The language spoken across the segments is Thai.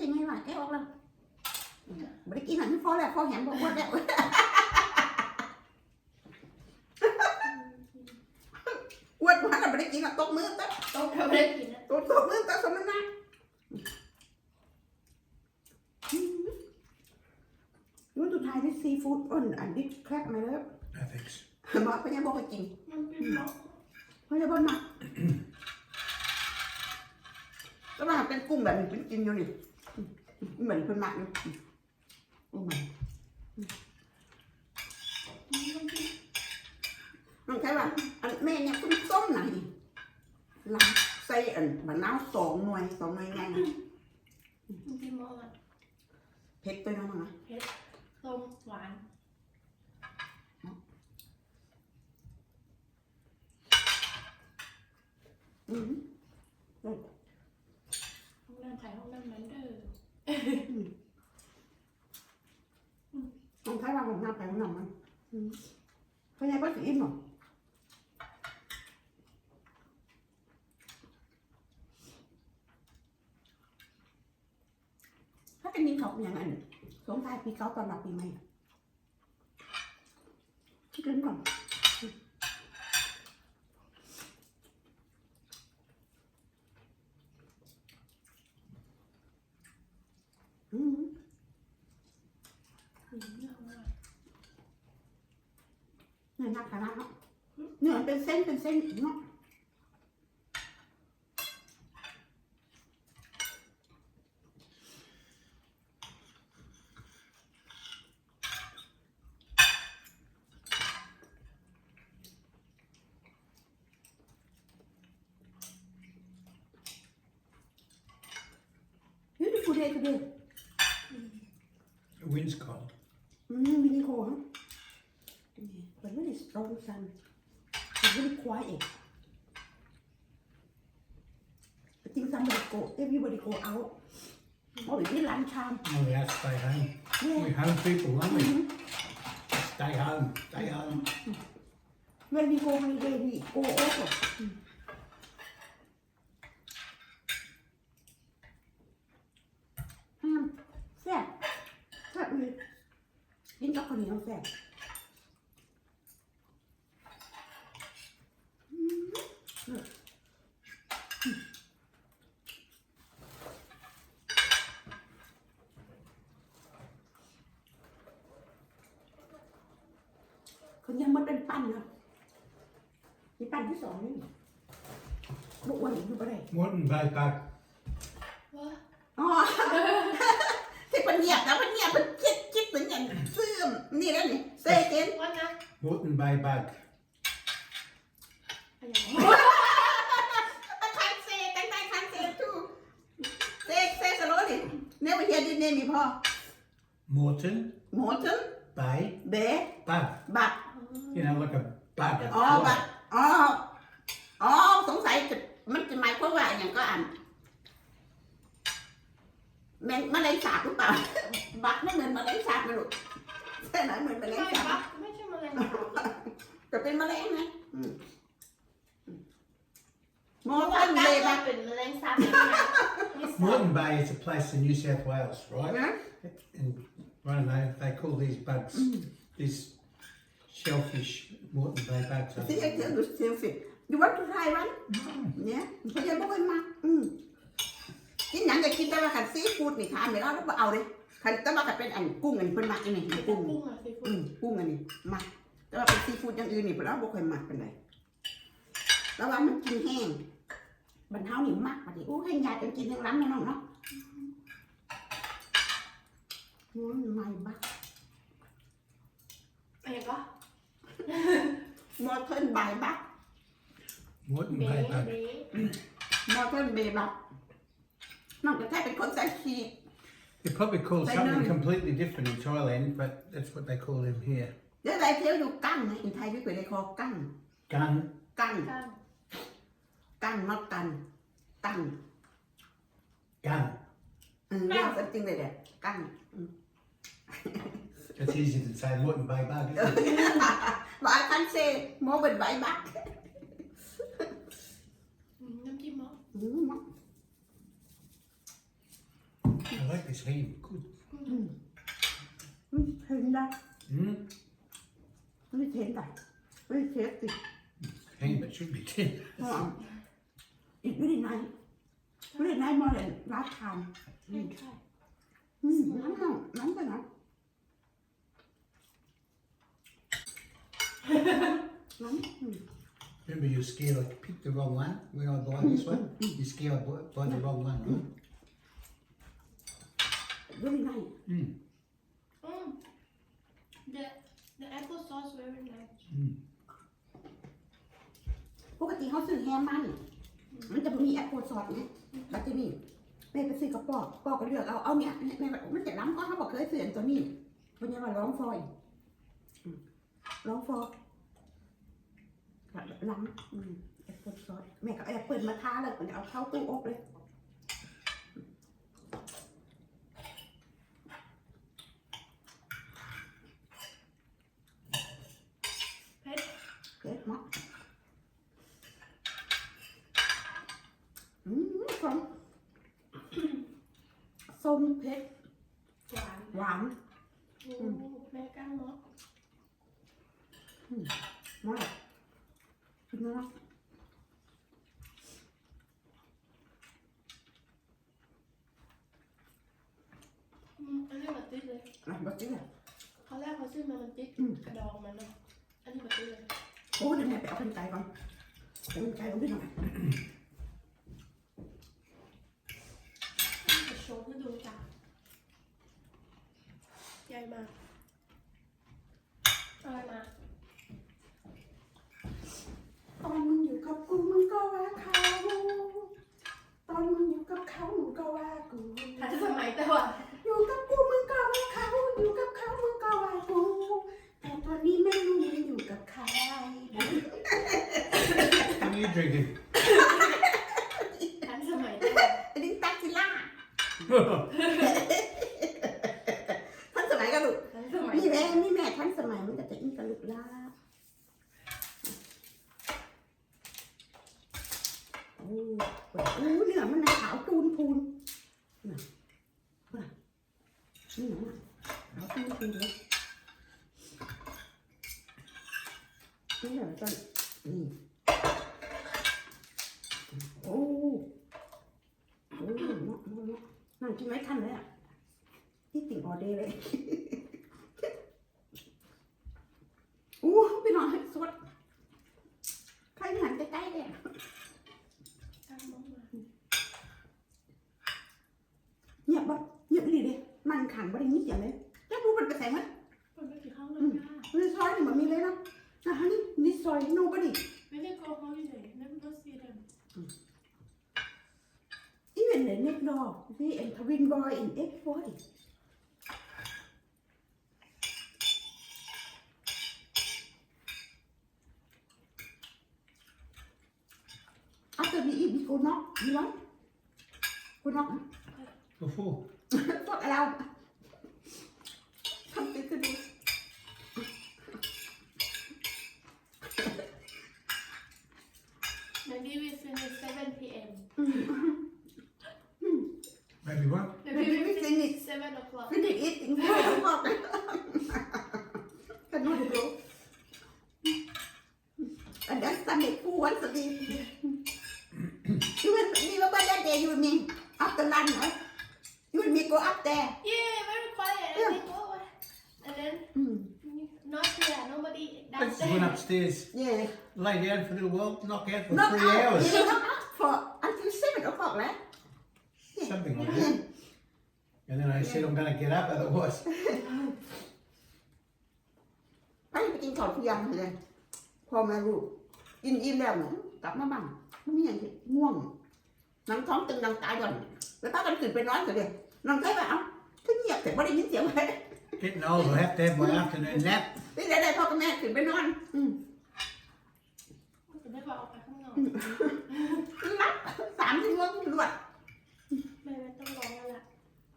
จะไงวะแกออกแล้วไม่ได้กินหันพอแล้วพอแหมบอกว่าแล้วอ้วนมาแล้วไม่ได้กินอะตกมือตกต้องทำไม่ได้กินนะตกตกมือตกสมน้ำนู่นสุดท้ายที่ซีฟู้ดอ้นอันนี้แครกมาแล้ว No thanks. บอกพญาบอกให้กินมันเป็นเนาะพญาบอกมาก็มาเป็นกุ้งแบบนี้เป็นกินอยู่นี่ เหมือนคนหมักอยู่โอ้มันน้องใช่ป่ะอันแม่เนี่ยคุณส้มไหนลำใส่อันมะนาวสองหน่วยสองหน่วยไงนะมันเป็นมอมันเผ็ดตัวน้องมั้งนะส้มหวานอืม ห้องน้ำไทยห้องน้ำมันเด้อ น้องใช่ป่ะของน้ำไปของน้ำมันอืมเขาใหญ่ป่ะสีอิ่มหรอถ้า เป็นยิงเขาอย่างนั้นสงท้ายปีเก้าตอนรับปีใหม่กินก่อนอืมอืมเยมากเนื้อหนักขนาดเนาะเนื้อเป็นเส้นเป็นเส้นเนาะ Beautiful day today. The wind's cold. Mm, really cold, huh? Yeah, but really strong sun. It's really quiet. I think somebody go, everybody go out. Oh, it's lunch time. Oh, we have to stay home. Yeah. We're home people, aren't we? Mhm. Stay home. Stay home. When we go holiday, we go over. Mm. ห้ามแซ่บแซ่บเลย กินกับข้าวเหนียวแซ่บคนยังมันเป็นปั้นนะมีปั้นที่สองนี่บุกวันอีกดูไปได้ Morton Bay Bug. ว่า อ๋อ ที่เป็นเงียบนะเป็นเงียบเป็นคิดคิดถึงอย่างเสื่อม นี่แล้วนี่เซ่เจนว่านะ Morton Bay Bug. อะไรอย่างคันเซ่ตั้งใจคันเซ่ทูเซ่เซ่สโลนี่เนี่ยมาเฮียดินเนี่ยมีพ่อ Morton หมอถึง Bay เบ Bug. บัก You know, like a bug. a อ๋อ fly. บักอ๋อ อ๋อ สงสัยจะมันจะหมายความว่าอย่างก็อ่านแมงแมลงสาบหรือเปล่า บักไม่เหมือนแมลงสาบนะลูก ใช่ไหมเหมือนแมลไม่งสาบปะไม่ใช่แมลงสาบจะเป็นแมลงนะอืมหมอเพราะว่าท่านกาเลรยบักเป็นแมลงสาบเป็นไงไม่ทราบ Morton Bay is a place in New South Wales, right? นะ And I don't know, they call these bugs, these shellfish, Morton Bay bugs. I ที่ไอ้ think. เจ้าดูเซลฟี่ดูว่าทุกทายวัน Mm. เนี่ยพยายามบอกให้มาอืมกินหยังก็กินแต่ว่าขันซีฟู้ดนี่ทานไม่ได้แล้วก็เอาเลย ขันแต่ว่าขันเป็นอันกุ้งอันเพิ่นมักอันนี้กุ้งกุ้งอะซีฟู้อืดมกุ้งอันนี้มัก แต่ว่าเป็นซีฟู้ดอย่างอื่นนี่เพิ่นเอาบ่ค่อยมักปานใดแล้วว่ามันกินแห้งบรรเทานี่มักปานนี้โอ้ให้ยายกันกินทั้งร้านเนาะน้องเนาะโอ้ยไม่บักอะไรก็มอเทิร์นบายบัก Morton เบ๊ Bay bug. เบ๊ มอเทิร์นเบบักน้องจะแท้เป็นคนใส่ชีส They probably call They something know. completely different in Thailand, but that's what they call them here. เดี๋ยวไรเที่ยวอยู่กั้งนะ in Thai we call they call กั้ง Gun, กั้งก้างกั้ง not กันกั้ง gun. อืมเรียกจริงๆเลยเด็ดกั้ง It's easy to say Morton Bay bug. Isn't it? ว่าคันเซ่โมเป็นใบบักอืมน้ำจิ้มเหรอ อืม I like this ham. Good. อืมอืมเห็นได้ Mm. ไม่เห็นได้ไม่เช็ดสิ Ham, it should be tin. อ๋ออีกไม่ได้ไหนไม่ได้ไหนมาเลยรัดทานใช่ใช่อืมน้ำหน่อยน้ำไปหน่อยน้ำอืม Remember, you're scared I picked the wrong one when I buy this one? You're scared I buy, buy the wrong one, right? ไม่ได้ไหน Mm. อืม the the apple sauce very nice Mm. ปกติเขาซื้อแฮมมัน มันจะมีแอปโพซอสไงบัตเตอรี่แม่ไปซื้อกระป๋อกปอกก็เลือกเอา เอาเนี่ยแม่แบบมันจะล้ำก็เขาบอกเคยซื้ออันตัวนี้วันนี้ว่าร้องฟอยอืมร้องฟอยล้ำอืมแอปโพซอสแม่ก็แอบเปิดมาทาเลยมันจะเอาเข้าตู้อบเลย เผ็ด เผ็ดมากอืม ส้มส้มเผ็ดหวานหวาน โอ้แม่ก้างเนาะมากกินนะอืมอันนี้แบบติดเลยอะบัตเตอรี่เขาแรกเขาซื้อมามันติดอืมกระดองมันเนาะอันนี้แบบติดเลยโอ้เดี๋ยวแม่ไปเอาเป็นไก่ก่อนเอาเป็นไก่ลงไปหน่อย อันนี้จะโชว์ให้ดูจ้ะใหญ่มากอะไรมา ตอนมึงอยู่กับกูมึงก็ว่าเขาตอนมึงอยู่กับเขามึงก็ว่ากู ทั นสมัยแต่ว่า อยู่กับกูมึงก็ว่าเขาอยู่กับเขามึงก็ว่ากูแต่ตอนนี้ไม่รู้มึงอยู่กับใคร What are you drinking? ทันสมัยแต่ว่า อันนี้ตักซิล่าทันสมัยกันลูก ทันสมัย นี่แม่นี่แม่ทันสมัยมันก็จะอีกับลูกล่าโอ้โหโอ้เนื้อมันน่ะขาวปูนพูนน่ะน่ะนี่น่ะขาวปู นพูนเลยนี่เหรอต้นนี่โอ้โอ้เนาะเนาะนั่งกินไม่ทันเลยอะที่ติ่งออเดย์เลยอู้พี่น้องสดใครหันใกล้ๆเลยก้างมากมาเงียบบ่เงียบดีดิมันขังบ่ได้ยินเสียงเลย มันไปใส่มันมันไม่กี่ครั้งเลยจ้าในซอยนี่มันมีเลยนะนะฮะนี่นี่ซอย nobody ไม่ได้ go holiday never see them even the next door see and twin boy in X40 after we eat we go knock you want go knock Before. Fuck aloud. Something to do. maybe we finish 7 p.m. Maybe what? maybe Maybe we we finish finish. 7 o'clock We did eating food. Fuck. Can not go. And then Sunday food once a week. you and me, what about that day you and me? After lunch, right? You and me go up there. yeah very quiet and then go away and then Mm. not here nobody I just went downstairs upstairs, Yeah. lay down for a little while, knock out for Not three out. hours. Yeah, not out for until seven o'clock, right? Something like Yeah. that. And then I said I'm going to get up otherwise. ไปไปกินข้าวเที่ยงเลยพอมาลูกกินอิ่มแล้วเนี่ยกลับมาบ้านไม่มีอย่างที่ง่วงหนังท้องตึงหนังตาหย่อนแล้วป้ากันตื่นไปนอนกันเลยนอนใกล้ไปเอ้า ขึ้นเงียบแต่ไม่ได้ยินเสียงเลย Getting old, I have to have my afternoon nap. นี่ได้ได้พ่อกับแม่ตื่นไปนอน อืม จะได้ก็ออกไปข้างนอก รับสามชั่วโมงรวด แม่ไม่ต้องร้องแล้วล่ะ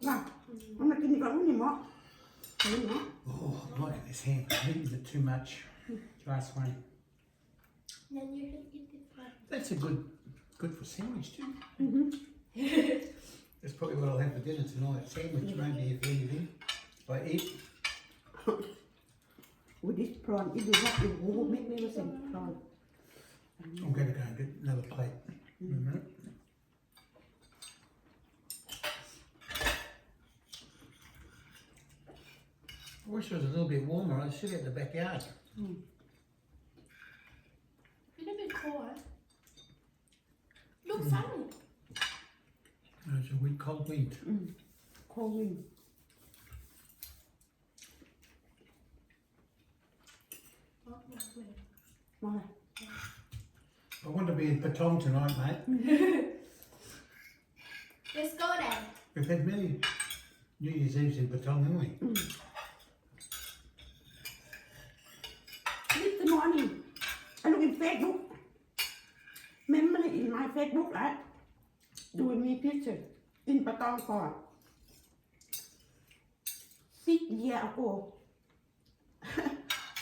ว่า อืม มันมากินดีกว่าลูกนี่หมอนี่หมอ Oh, look at this ham. I think it's too much. Last one. then you can eat it one That's a good, good for sandwich too. That's probably what I'll have for dinner tonight. Sandwich, mm. maybe, if anything. If I eat. with this prawn if you have to go make me listen prawn I'm going to go and get another plate in a minute. I wish it was a little bit warmer. I'd sit out in the backyard. Mm. A Little bit cold. Look mm. funny a wheat called wheat. Mm. Cold wheat. Why? I want to be in Patong tonight, mate. Let's go then. We've had many New Year's Eves in Patong, haven't we? Mm. This the morning, I look in Facebook. Remember in my Facebook, right? Doing me picture. In Patong for six year ago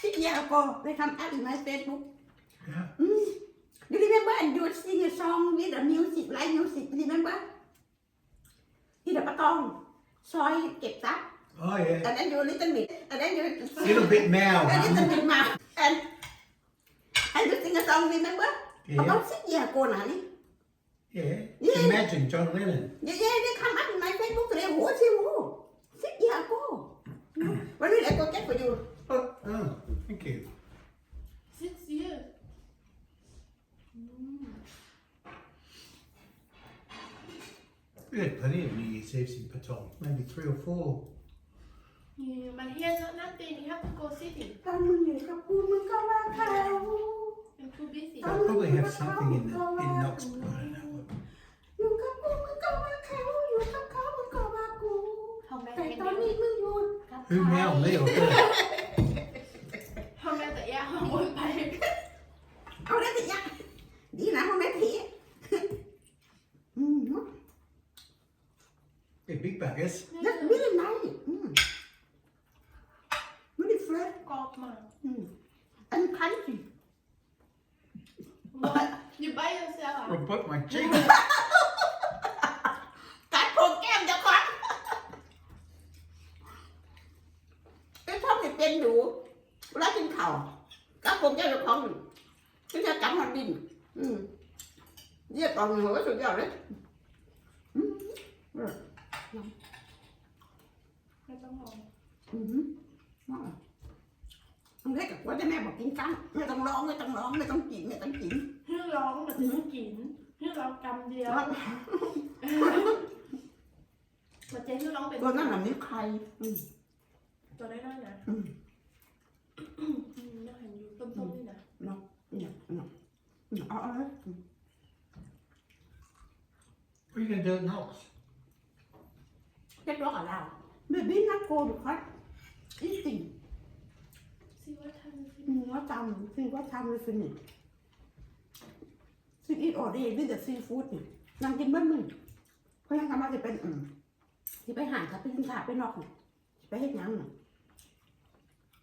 six year ago they come out in my Facebook Yeah. Mm. You remember and you sing a song with a music, live music, remember? In the Patong, soy get that, Oh, yeah. and then you little bit, and then you Little bit now, a little Mum. bit mouth, and and you sing a song, remember? Yeah. About six years ago now, ni. Yeah. yeah. Imagine John Lennon. Yeah, yeah, they come up in my Facebook today. What's him who? Six years ago. What did I go get for you? Oh, oh, thank you. Six years. We had plenty of New Year's Eves in Patong, maybe three or four. Yeah, but here's not nothing. You have to go city. I'm too busy. I'll probably have something in, the, in Knoxville. มึงก็ว่าเขาอยู่กับเขามึงก็ว่ากู How แต่ many ตอนนี้มึงอยู่ Who now, me or her? How many yeah, how much pay? เอาได้สิยะดีนะพ่อแม่ผีอืม Yeah, big buggers. that's really nice อืม really fresh กรอบมาก อืม and crunchy What? You buy yourself I ah? bite my cheek. กัดโครงแก้มเจ้าของไอ้ชอบเนี่ยเป็นอยู่เวลากินข้าวกัดโครงแก้มเจ้าของที่จะกัดหัวดิน อืม เยี่ยตอนหัวสุดยอดเลยอืมไม่ต้องลองอือหือว่าอันเล็กกับว่าแต่แม่บอกกินกันไม่ต้องร้องไม่ต้องร้องไม่ต้องกินไม่ต้องกินเพื่อร้องแบบนี้กินเพื่อร้องกำเดียวมาเจ๊เพื่อร้องเป็นตัวนั้นน่ะนี่ใครอืมตัวได้ด้วยนะอืมอืมน่าเห็นอยู่ต้มๆนี่นะเนี่ยเนี่ยเนี่ยเอาเอาเลย อืม What are you going to do at Knox? เรียกร้องกับเราเบบี้นักโกดูครับอีสิ่งซีว่าทำสิอืมว่าจำสิ่งว่าทำเลยสิเนี่ยสิ่งอีทออเดย์นี่แต่ซีฟู้ดเนี่ยนางกินเบิ้ลมึงเพราะยังทำมาจะเป็นอืมที่ไปหาครับไปกินขาไปนอกเนี่ยสิไปเฮ็ดหยังน่ะ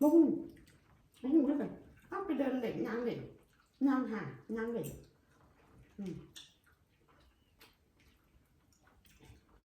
บุ้งบุ้งด้วยกันเอาไปเดินเล่นยางเล่นยางหายางเล่นอืม